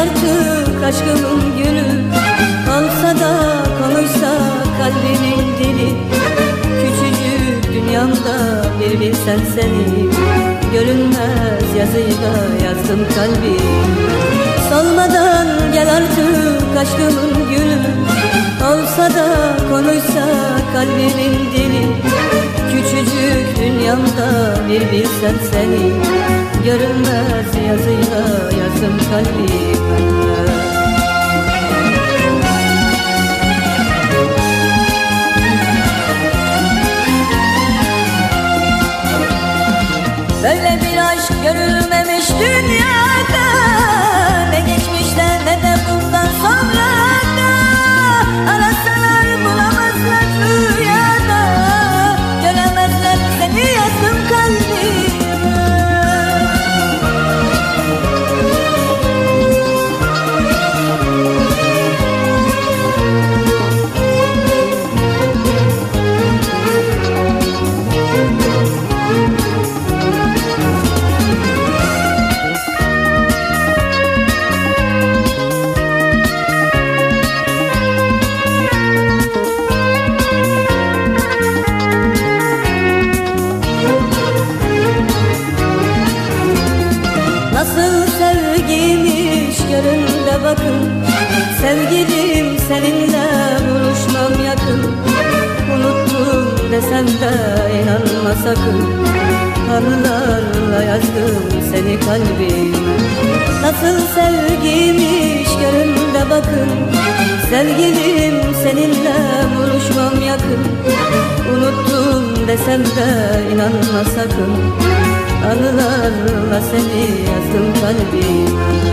artık aşkımın gülü Alsa da konuşsa kalbinin dili. Küçücük dünyamda bir bilsen seni Görünmez yazıyla yazdım kalbi. Solmadan gel artık aşkımın gülü Olsa da konuşsa kalbimin dünyamda bir bilsen seni. Görünmez yazıyla yazdım kalbime. Böyle bir aşk görülmemiş dünyada inanma sakın. Anılarla yazdım seni kalbime Nasıl sevgiymiş görün de bakın. Sevgilim seninle buluşmam yakın. Unuttum desem de inanma sakın. Anılarla seni yazdım kalbime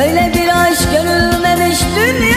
Böyle bir aşk görülmemiş dünya